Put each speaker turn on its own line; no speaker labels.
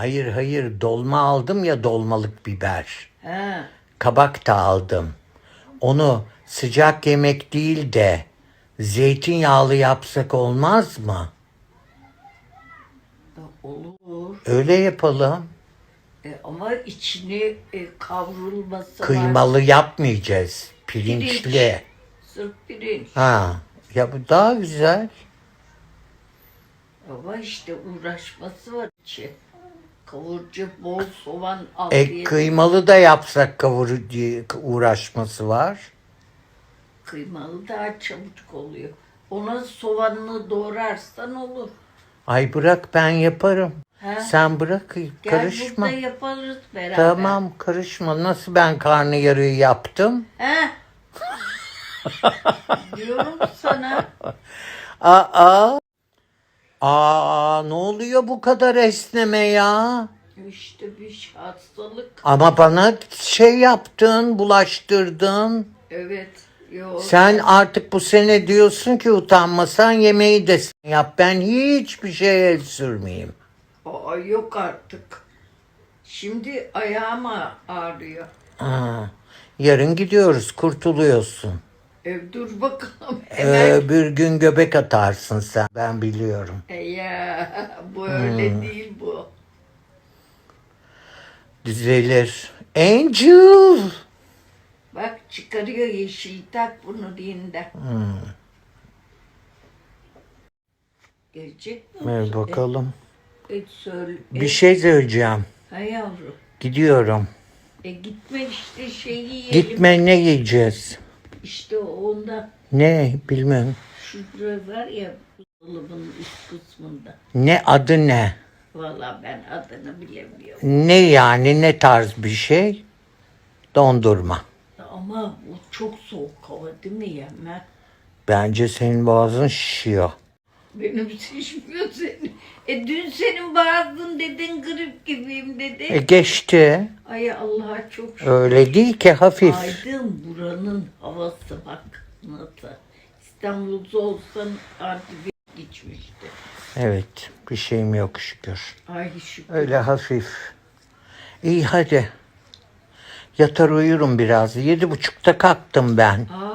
Hayır hayır dolma aldım ya dolmalık biber.
He.
Kabak da aldım. Onu sıcak yemek değil de zeytinyağlı yapsak olmaz mı?
Olur.
Öyle yapalım.
E, ama içini e, kavrulması var.
Kıymalı yapmayacağız. Pirinçli.
Pirinç. Sırf pirinç.
Ha. Ya bu daha güzel.
Ama işte uğraşması var içi. Kavurcu, bol soğan al
E kıymalı da yapsak kavuru diye uğraşması var.
Kıymalı daha çabuk oluyor. Ona soğanını doğrarsan olur.
Ay bırak ben yaparım.
He?
Sen bırak
Gel
karışma.
burada yaparız beraber.
Tamam karışma. Nasıl ben karnıyarığı yaptım?
He? Diyorum sana.
Aa. Aa ne oluyor bu kadar esneme ya?
İşte bir hastalık.
Ama bana şey yaptın, bulaştırdın.
Evet. Yok.
Sen artık bu sene diyorsun ki utanmasan yemeği de sen yap. Ben hiçbir şeye el sürmeyeyim.
Aa, yok artık. Şimdi ayağım ağ- ağrıyor.
Aa, yarın gidiyoruz, kurtuluyorsun.
E, dur bakalım.
Ee, bir gün göbek atarsın sen. Ben biliyorum.
E, ya, bu öyle
Hmm.
değil bu.
Düzelir. Angel.
Bak çıkarıyor yeşil tak bunu diyinde.
Hmm.
Gelecek mi?
Ver bakalım.
E, e, söyle.
Bir şey söyleyeceğim.
Ha yavrum.
Gidiyorum.
E gitme işte şeyi yiyelim.
Gitme ne yiyeceğiz?
İşte onda
Ne bilmem.
şüphe var ya dolabın üst kısmında.
Ne adı ne?
Vallahi ben adını bilemiyorum.
Ne yani ne tarz bir şey? Dondurma.
Ama bu çok soğuk hava değil mi Yemen?
Bence senin boğazın şişiyor.
Benim şişmiyor senin. E dün senin bağırdın dedin grip gibiyim
E
dedin.
geçti.
Ay Allah'a çok şükür.
Öyle değil ki hafif.
Aydın buranın havası bak nasıl. İstanbul'da olsan artık geçmişti.
Evet bir şeyim yok şükür.
Ay şükür.
Öyle hafif. İyi hadi. Yatar uyurum biraz. Yedi buçukta kalktım ben.
Aa